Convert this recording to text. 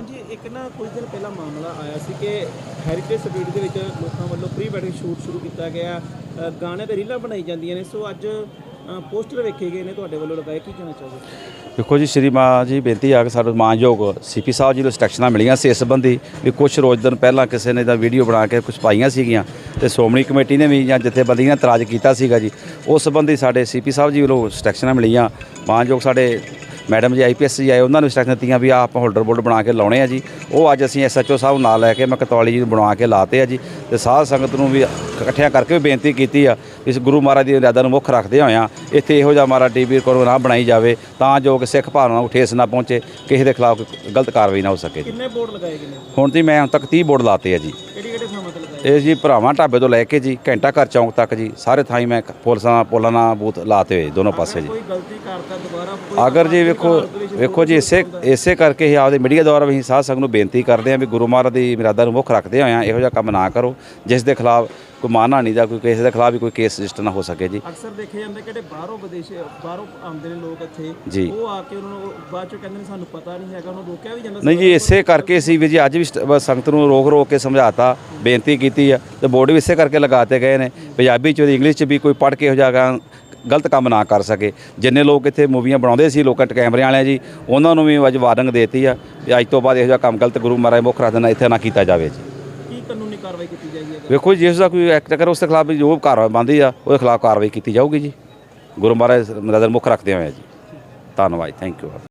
ਹਾਂਜੀ ਇੱਕ ਨਾ ਕੁਝ ਦਿਨ ਪਹਿਲਾਂ ਮਾਮਲਾ ਆਇਆ ਸੀ ਕਿ ਹੈਰੀਟੇਜ ਸਟਰੀਟ ਦੇ ਵਿੱਚ ਲੋਕਾਂ ਵੱਲੋਂ ਪ੍ਰੀ ਵੈਡਿੰਗ ਸ਼ੂਟ ਸ਼ੁਰੂ ਕੀਤਾ ਗਿਆ। ਅ, ਗਾਣੇ ਤੇ ਰੀਲਾਂ ਬਣਾਈ ਜਾਂਦੀਆਂ ਨੇ। ਸੋ ਅੱਜ ਅ, ਪੋਸਟਰ ਵੇਖੇ ਗਏ ਨੇ ਤੁਹਾਡੇ ਵੱਲੋਂ ਲਗਾਏ। ਕੀ ਕਹਿਣਾ ਚਾਹੋਗੇ? ਦੇਖੋ ਜੀ ਸ਼੍ਰੀ ਮਾਂ ਜੀ ਬੇਨਤੀ ਆ ਕਿ ਸਾਡੇ ਮਾਨਯੋਗ ਸੀਪੀ ਸਾਹਿਬ ਜੀ ਨੂੰ ਸਟੈਕਸ਼ਨਾਂ ਮਿਲੀਆਂ ਸੀ ਇਸ ਸੰਬੰਧੀ ਵੀ ਕੁਝ ਰੋਜ਼ ਦਿਨ ਪਹਿਲਾਂ ਕਿਸੇ ਨੇ ਤਾਂ ਵੀਡੀਓ ਬਣਾ ਕੇ ਕੁਝ ਪਾਈਆਂ ਸੀਗੀਆਂ ਤੇ ਸ਼੍ਰੋਮਣੀ ਕਮੇਟੀ ਨੇ ਵੀ ਜਾਂ ਜਥੇਬੰਦੀਆਂ ਨੇ ਇਤਰਾਜ਼ ਕੀਤਾ ਸੀਗਾ ਜੀ। ਉਸ ਸੰਬੰਧੀ ਸਾਡੇ ਸੀਪੀ ਸਾਹਿਬ ਜੀ ਵੱਲੋਂ ਸਟੈਕਸ਼ਨਾਂ ਮਿਲੀਆਂ। ਮਾਨਯੋਗ ਸਾਡੇ ਮੈਡਮ ਜੀ ਆਈਪੀਐਸ ਜੀ ਆਏ ਉਹਨਾਂ ਨੂੰ ਇੰਸਟਰਕਸ਼ਨ ਦਿੱਤੀਆਂ ਵੀ ਆਪ ਹੋਲਡਰ ਬੋਰਡ ਬਣਾ ਕੇ ਲਾਉਣੇ ਆ ਜੀ। ਉਹ ਅੱਜ ਅਸੀਂ ਐਸਐਚਓ ਸਾਹਿਬ ਨਾਲ ਲੈ ਕੇ ਮੈਂ ਕਤੌਲੀ ਜੀ ਨੂੰ ਬਣਾ ਕੇ ਲਾਤੇ ਆ ਜੀ। ਤੇ ਸਾਧ ਸੰਗਤ ਨੂੰ ਵੀ ਇਕੱਠਿਆਂ ਕਰਕੇ ਵੀ ਬੇਨਤੀ ਕੀਤੀ ਆ ਇਸ ਗੁਰੂ ਮਹਾਰਾਜ ਦੀ ਮਰਿਆਦਾ ਨੂੰ ਮੁੱਖ ਰੱਖਦੇ ਹੋਇਆਂ ਇੱਥੇ ਇਹੋ ਜਿਹਾ ਮਾਰਾ ਟੀਵੀ ਕੋਲ ਨਾ ਬਣਾਈ ਜਾਵੇ ਤਾਂ ਜੋ ਕਿ ਸਿੱਖ ਭਾਵਨਾ ਨੂੰ ਠੇਸ ਨਾ ਪਹੁੰਚੇ ਕਿਸੇ ਦੇ ਖਿਲਾਫ ਗਲਤ ਕਾਰਵਾਈ ਨਾ ਹੋ ਸਕੇ ਕਿੰਨੇ ਬੋਰਡ ਲਗਾਏ ਗਏ ਹੁਣ ਜੀ ਮੈਂ ਹੁਣ ਤੱਕ 30 ਬੋਰਡ ਲਾਤੇ ਆ ਜੀ। ਇਹ ਜੀ ਭਰਾਵਾਂ ਢਾਬੇ ਤੋਂ ਲੈ ਕੇ ਜੀ ਘੰਟਾ ਘਰ ਚੌਂਕ ਤੱਕ ਜੀ ਸਾਰੇ ਥਾਈਂ ਮੈਂ ਪੁਲਿਸਾਂ ਪੋਲਾਂ ਨਾਲ ਬੂਥ ਲਾਤੇ ਹੋਏ ਦੋਨੋਂ ਪਾਸੇ ਜੀ। ਕੋਈ ਗਲਤੀ ਕਰਤਾ ਦੁਬਾਰਾ ਕੋਈ ਅਗਰ ਜੀ ਵੇਖੋ ਵੇਖੋ ਜੀ ਇਸੇ ਇਸੇ ਕਰਕੇ ਹੀ ਆਪਦੇ ਮੀਡੀਆ ਦੁਆਰਾ ਵੀ ਸਾਧ ਸੰਗਤ ਨੂੰ ਬੇਨਤੀ ਕਰਦੇ ਹਾਂ ਵੀ ਗੁਰੂ ਮਹਾਰਾਜ ਦੀ ਮਰਿਆਦਾ ਨੂੰ ਮੁੱਖ ਰੱਖਦੇ ਹੋਇਆਂ ਇਹੋ ਜਿਹਾ ਕੰਮ ਨਾ ਕਰੋ ਜਿਸ ਦੇ ਖਿਲਾਫ ਕੋਈ ਮਾਨਹਾਨੀ ਦਾ ਕੋਈ ਕਿਸੇ ਦੇ ਖਿਲਾਫ ਵੀ ਕੋਈ ਕੇਸ ਰਜਿਸਟਰ ਨਾ ਹੋ ਸਕੇ ਜੀ। ਅਕਸਰ ਦੇਖੇ ਜਾਂਦੇ ਕਿਹੜੇ ਬਾਹਰੋਂ ਵਿਦੇਸ਼ ਬਾਹਰੋਂ ਆਉਂਦੇ ਨੇ ਲੋਕ ਇੱਥੇ। ਉਹ ਆ ਕੇ ਉਹਨਾਂ ਨੂੰ ਬਾਅਦ ਚੋਂ ਕਹਿੰਦੇ ਨੇ ਸਾਨੂੰ ਪਤਾ ਨਹੀਂ ਹੈਗਾ ਉਹਨਾਂ ਰੋਕਿਆ ਵੀ ਜਾਂਦਾ ਨਹੀਂ ਜੀ ਇਸੇ ਕਰਕੇ ਸੀ ਵੀ ਜੀ ਅੱਜ ਵੀ ਸੰਗਤ ਨੂੰ ਰੋਕ ਰੋਕ ਕੇ ਸਮਝਾਤਾ ਬੇਨਤੀ ਕੀਤੀ ਆ ਤੇ ਬੋਰਡ ਵੀ ਇਸੇ ਕਰਕੇ ਲਗਾਤੇ ਗਏ ਨੇ। ਪੰਜਾਬੀ ਚ ਤੇ ਇੰਗਲਿਸ਼ ਚ ਵੀ ਕੋਈ ਪੜ੍ਹ ਕੇ ਇਹੋ ਜਿਹਾ ਗਾ- ਗਲਤ ਕੰਮ ਨਾ ਕਰ ਸਕੇ। ਜਿੰਨੇ ਲੋਕ ਇੱਥੇ ਮੂਵੀਆਂ ਬਣਾਉਂਦੇ ਸੀ ਲੋਕਾਂ ਟ ਕੈਮਰੇ ਵਾਲਿਆਂ ਜੀ ਉਹਨਾਂ ਨੂੰ ਵੀ ਅੱਜ ਵਾਰਨਿੰਗ ਦੇਤੀ ਆ ਵੀ ਅੱਜ ਤੋਂ ਬਾਅਦ ਇਹੋ ਜਿਹਾ ਕੰਮ ਗਲਤ ਗੁਰੂ ਮਹਾਰਾਜ ਮੁੱਖ ਰੱਖਦੇ ਨਾਲ ਇੱਥੇ ਨਾ ਕੀਤਾ ਜਾਵੇ ਜੀ। ਕਾਨੂੰਨੀ ਕਾਰਵਾਈ ਕੀਤੀ ਜਾਏਗੀ ਅਗਰ? ਵੇਖੋ ਜੀ, ਜਿਸ ਦਾ ਕੋਈ ਐਕਟ ਕਰੇ ਉਸ ਦੇ ਖਿਲਾਫ ਜੋ ਕਾਰਵਾਈ ਬਣਦੀ ਆ ਉਹਦੇ ਖਿਲਾਫ ਕਾਰਵਾਈ ਕੀਤੀ ਜਾਊਗੀ ਜੀ। ਗੁਰੂ ਮਹਾਰਾਜ ਨਜ਼ਰ ਮੁੱਖ ਰੱਖਦੇ ਹੋਏ ਆ ਜੀ। ਧੰਨਵਾਦ ਥੈਂਕ ਯੂ